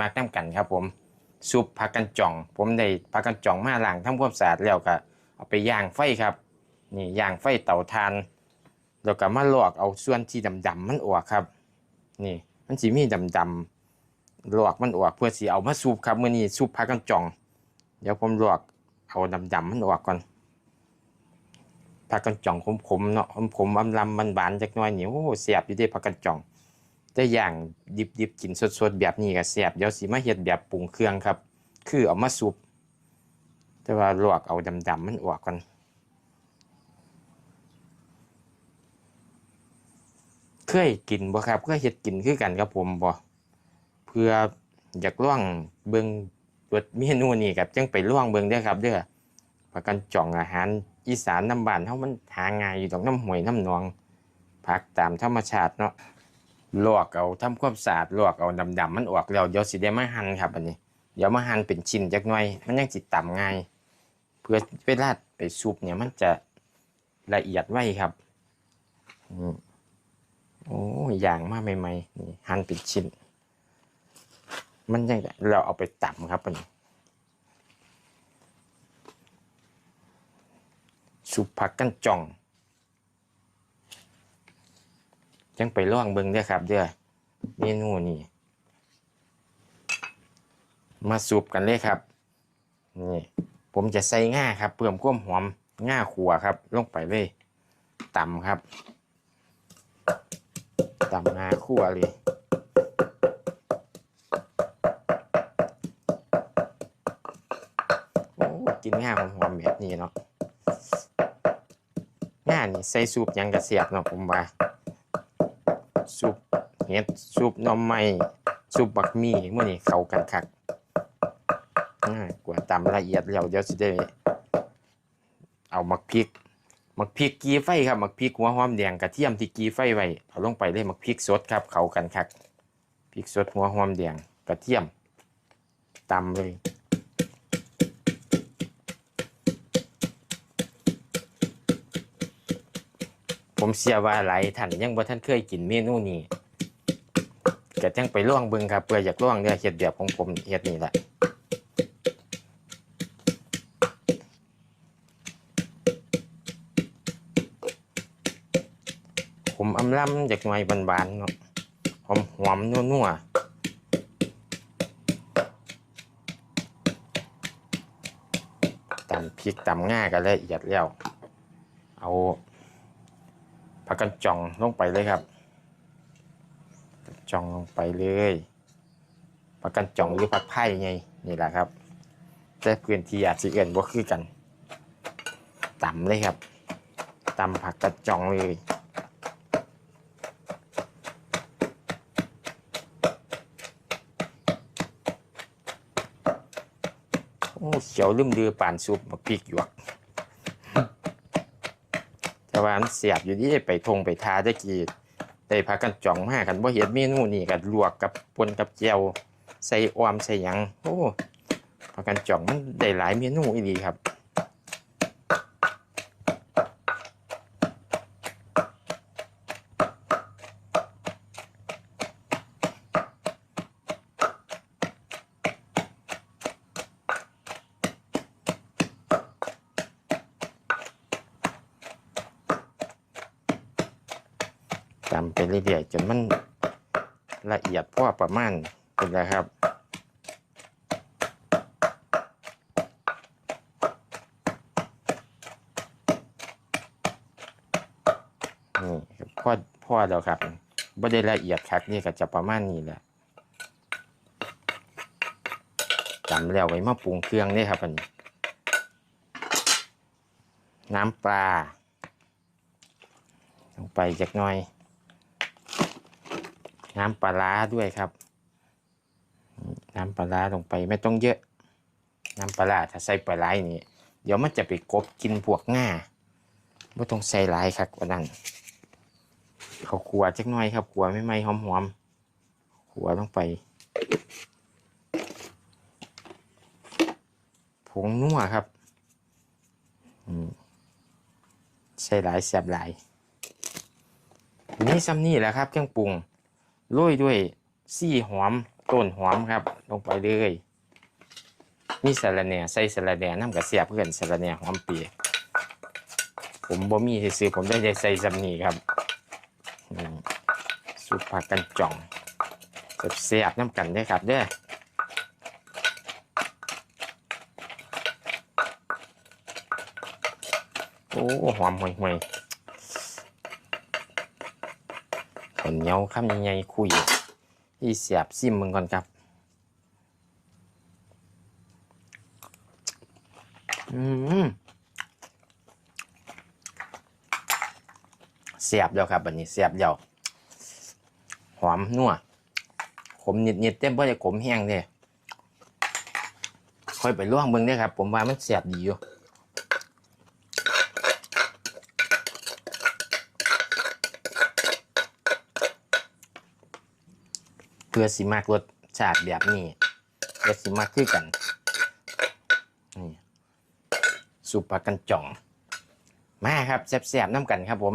มากน้ำกันครับผมซุปผักกันจ่อง ผมได้ผักกันจ่องมาล้างทำความสะอาดแล้วก็เอาไปย่างไฟครับ นี่ย่างไฟเตาถ่านแล้วก็มาลวกเอาส่วนที่ดำๆมันออกครับ นี่มันสิมีดำๆลวกมันออกเพื่อสิเอามาซุปครับเมื้อนี้ซุปผักกันจ่อง เดี๋ยวผมลวกเอาดำๆมันออกก่อนผักกันจ่องขมๆเนาะขมๆอำลำมันบานจักหน่อยนี่โอ้เสียบอยู่เด้ผักกันจ่อง แต่อย่างดิบๆกินสดๆแบบนี้ก็แซ่บเดี๋ยวสิมาเฮ็ดแบบปรุงเครื่องครับ คือเอามาซุป แต่ว่าลวกเอาดำๆมันออกก่อนเคยกินบ่ครับเคยเฮ็ดกินคือกันกับผมบ่เพื่ออยากล่องเบิ่งรสเมนูนี้ครับจังไปล่องเบิ่งเด้อครับเด้อผักกันจ่องอาหารอีสานน้ำบ้านเฮามันหาง่ายอยู่ดอกน้ำห้วยน้ำหนองผักตามธรรมชาติเนาะ ลวกเอาทำความสะอาดลวกเอาดำๆมันออกแล้วเดี๋ยวสิได้มาหั่นครับอันนี้ เดี๋ยวมาหั่นเป็นชิ้นจักหน่อย มันยังสิตำง่าย เพื่อเวลาไปซุปเนี่ยมันจะละเอียดไว้ครับอืมโอ้ยอย่างมากใหม่ๆนี่หั่นเป็นชิ้น มันยังเราเอาไปต่ำครับอันนี้สุปผักกันจ่อง จังไปล่องเบิ่งเด้อครับ เด้อเมนูนี่มาสุปกันเลยครับ นี่ ผมจะใส่ง่าครับ เพิ่มความหอมง่าขัวครับ ลงไปเลยต่ำครับต่ำนาคั่วเลยโอ้กินง่ายหอมๆแบบนี้เนาะง่านี่ใส่ซุปยังกระเสียบเนาะผมว่า ซุปเห็ดซุปหน่อไม้ซุปบักมี่มื่อนี้เข้ากันคักกว่าตำละเอียดแล้วเดี๋ยวสิได้เอามักพริกมักพริกกีไฟครับมักพริกหัวหอมแดงกระเทียมที่กีไฟไว้เอาลงไปเลยมักพริกสดครับเข้ากันครับพริกสดหัวหอมแดงกระเทียมตำเลย ผมเชื่อว่าหลายท่านยังบ่ท่านเคยกินเมนูนี้ก็จังไปล่วงเบิ่งครับเพื่ออยากล่วงเนี่ยเฮ็ดแบบของผมเฮ็ดนี่แหละผมอำลำจากหน่วยบานๆเนาะหอมหอมนัวๆตำพริกตำง่ากันละเอียดแล้ว เอา ผักกันจ่องลงไปเลยครับจ่องลงไปเลยผักกันจ่องหรือผักไผ่ไงนี่แหละครับแต่พื้นที่อาจจะเอื่นบ่คือกันต่ำเลยครับต่ำผักกระจองเลยโอ้เขียวลืมดือป่านซุปมาพริกหยวก แต่ว่ามันเสียบอยู่ที่ไปทงไปทาได้กี่ได้พากันจ่องมากันบ่เห็ดเมนูนี่กันลวกกับปนกับเจวใส่ออมใส่หยังโอ้พากันจ่องมันได้หลายเมนูอีดีครับ ตำไปเรื่อยๆจนมันละเอียดพอประมาณเป็นไรครับนี่ครับพ่อพ่อแล้วครับไม่ได้ละเอียดครับนี่ก็จะประมาณนี้แหละจำแล้วไว้มาปรุงเครื่องนี่ครับอันนี้น้ำปลาลงไปจักหน่อย น้ำปลาร้าด้วยครับ น้ำปลาร้าลงไปไม่ต้องเยอะ น้ำปลาร้าถ้าใส่ปลาไหลนี่เดี๋ยวมันจะไปกบกินพวกง่าไม่ต้องใส่หลายครับวันนั้นเขาขัวจักหน่อยครับขัวไม่ไหมหอมๆขัวลงไปผงนัวครับใส่หลายแสบหลายนี่ซ้ำนี่แหละครับเครื่องปรุง โรยด้วยซี่หอมต้นหอมครับ ลงไปเลยมีสะระแหน่ใส่สะระแหน่น้ำกระเสียบเพื่อนสะระแหน่หอมเปียผมบ่มีซื้อผมได้ใส่สำนีครับอืมสุปผักกันจ่องเสียบน้ำกันเด้ครับเด้อโอ้หอมห่วยๆข้าว เหนียวคำใหญ่ๆคุยที่เสียบซิมมึงก่อนครับ อืมเสียบเดียวครับอันนี้เสียบเดียวหอมนัวขมนิดๆเต็มเพราะจะขมแห้งเนี่ยค่อยไปล่วงเบิ่งเด้อครับ ผมว่ามันเสียบดีอยู่ พื่อสิมากรสชาติแบบนี้เพื่อสิมากคือกันนี่สุปปลากันจ่อง มาครับแซ่บๆน้ำกันครับผม